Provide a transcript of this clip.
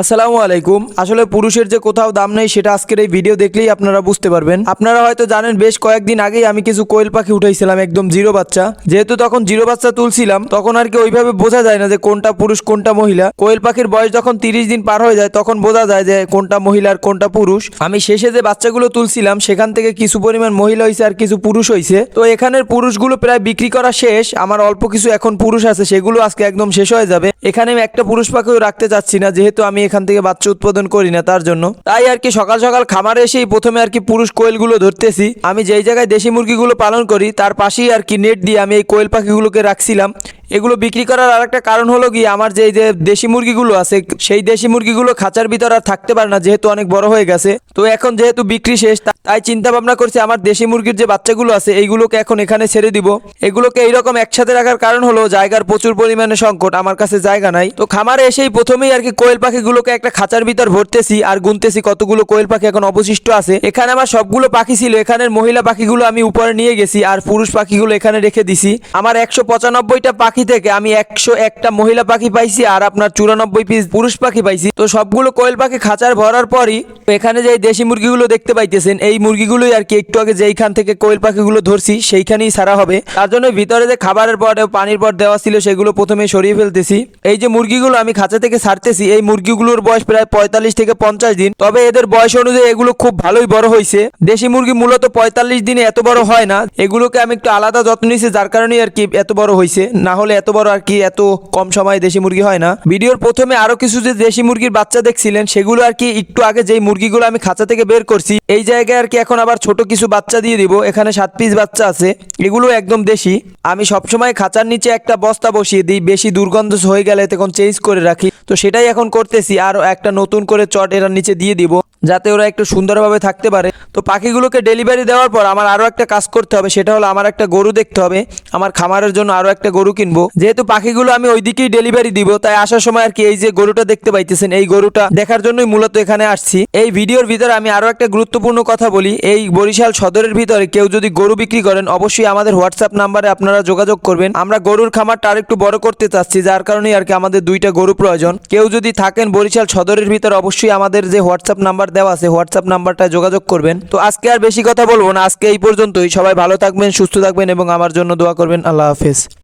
আসসালামু আলাইকুম। আসলে পুরুষের যে কোথাও দাম নেই, সেটা আজকের এই ভিডিও দেখলেই আপনারা বুঝতে পারবেন। আপনারা হয়তো জানেন, বেশ কয়েকদিন আগেই আমি কিছু কোয়েল পাখি উঠাইছিলাম, একদম জিরো বাচ্চা। যেহেতু তখন জিরো বাচ্চা তুলছিলাম, তখন আর কি ওইভাবে বোঝা যায় না যে কোনটা পুরুষ, কোনটা মহিলা। কোয়েল পাখির বয়স যখন তিরিশ দিন পার হয়ে যায়, তখন বোঝা যায় যে কোনটা মহিলা আর কোনটা পুরুষ। আমি শেষে যে বাচ্চাগুলো তুলছিলাম, সেখান থেকে কিছু পরিমাণ মহিলা হয়েছে আর কিছু পুরুষ হয়েছে তো এখানের পুরুষগুলো প্রায় বিক্রি করা শেষ, আমার অল্প কিছু এখন পুরুষ আছে, সেগুলো আজকে একদম শেষ হয়ে যাবে। এখানে আমি একটা পুরুষ পাখিও রাখতে চাচ্ছি না, যেহেতু আমি এখান থেকে বাচ্চা উৎপাদন করি না তার জন্য। তাই আর কি সকাল সকাল খামারে এসেই প্রথমে আর কি পুরুষ কোয়েলগুলো ধরতেছি। আমি যেই জায়গায় দেশি মুরগিগুলো পালন করি, তার পাশেই আর কি নেট দিয়ে আমি এই কোয়েল পাখিগুলোকে রাখছিলাম। এগুলো বিক্রি করার আরেকটা কারণ হলো কি আমার যে দেশি মুরগিগুলো আছে, সেই দেশি মুরগিগুলো খাঁচার ভিতর আর থাকতে পারে না, যেহেতু অনেক বড় হয়ে গেছে। তো এখন যেহেতু বিক্রি শেষ তাই চিন্তা ভাবনা করছি আমার দেশি মুরগির যে বাচ্চাগুলো আছে, এইগুলোকে এখন এখানে ছেড়ে দিব। এগুলোকে এইরকম একসাথে রাখার কারণ হলো জায়গার প্রচুর পরিমাণে সংকট, আমার কাছে জায়গা নাই। তো খামারে এসেই প্রথমেই আর কি কোয়েল পাখিগুলোকে একটা খাঁচার ভিতর ভরতেছি আর গুনতেছি কতগুলো কোয়েল পাখি এখন অবশিষ্ট আছে। এখানে আমার সবগুলো পাখি ছিল, এখানের মহিলা পাখিগুলো আমি উপরে নিয়ে গেছি আর পুরুষ পাখিগুলো এখানে রেখে দিছি। আমার একশো পঁচানব্বইটা পাখি থেকে আমি একশো একটা মহিলা পাখি পাইছি আর আপনার চুরানব্বই পিস পুরুষ পাখি পাইছি। তো সবগুলো কোয়েল পাখি খাঁচার ভরার পরই এখানে যে দেশি মুরগিগুলো দেখতে পাইতেছেন, এই মুরগিগুলোই আর কি একটু আগে যেইখান থেকে কোয়েল পাখিগুলো ধরছি, সেইখানেই সারা হবে। তার জন্য ভিতরে যে খাবারের পর পানির পর দেওয়া ছিল, সেগুলো প্রথমে সরিয়ে ফেলতেছি। এই যে মুরগিগুলো আমি খাঁচা থেকে ছাড়তেছি, এই মুরগিগুলোর বয়স প্রায় পঁয়তাল্লিশ থেকে পঞ্চাশ দিন। তবে এদের বয়স অনুযায়ী এগুলো খুব ভালোই বড় হয়েছে দেশি মুরগি মূলত পঁয়তাল্লিশ দিনে এত বড় হয় না। এগুলোকে আমি একটু আলাদা যত্ন নিয়েছি, যার কারণেই আর কি এত বড় হয়েছে না হলে এত বড় আর কি এত কম সময়ে দেশি মুরগি হয় না? ভিডিওর প্রথমে আরও কিছু যে দেশি মুরগির বাচ্চা দেখছিলেন, সেগুলো আর কি একটু আগে যেই মুরগিগুলো আমি খাঁচা থেকে বের করছি, এই জায়গায় আর কি এখন আবার ছোট কিছু বাচ্চা দিয়ে দিব। এখানে সাত পিস বাচ্চা আছে, এগুলো একদম দেশি। আমি সবসময় খাঁচার নিচে একটা বস্তা বসিয়ে দিই, বেশি দুর্গন্ধ হয়ে গেলে তখন চেঞ্জ করে রাখি। তো সেটাই এখন করতেছি, আর একটা নতুন করে চট এটার নিচে দিয়ে দিব। যাতে ওরা একটু সুন্দরভাবে থাকতে পারে। তো পাখিগুলোকে ডেলিভারি দেওয়ার পর আমার আরও একটা কাজ করতে হবে, সেটা হলো আমার একটা গরু দেখতে হবে, আমার খামারের জন্য আরও একটা গরু কিনবো। যেহেতু পাখিগুলো আমি ওইদিকেই ডেলিভারি দিব, তাই আসার সময় আর কি এই যে গরুটা দেখতে পাইতেছেন, এই গরুটা দেখার জন্যই মূলত এখানে আসছি। এই ভিডিওর ভিতরে আমি আরও একটা গুরুত্বপূর্ণ কথা বলি, এই বরিশাল সদরের ভিতরে কেউ যদি গরু বিক্রি করেন, অবশ্যই আমাদের হোয়াটসঅ্যাপ নাম্বারে আপনারা যোগাযোগ করবেন। আমরা গরুর খামারটা আর একটু বড় করতে চাচ্ছি, যার কারণেই আর কি আমাদের দুইটা গরু প্রয়োজন। কেউ যদি থাকেন বরিশাল সদরের ভিতরে, অবশ্যই আমাদের যে হোয়াটসঅ্যাপ নাম্বার দেওয়া আছে হোয়াটসঅ্যাপ নাম্বারটা যোগাযোগ করবেন। তো আজকে আর বেশি কথা বলব না, আজকে এই পর্যন্তই। সবাই ভালো থাকবেন, সুস্থ থাকবেন এবং আমার জন্য দোয়া করবেন। আল্লাহ হাফেজ।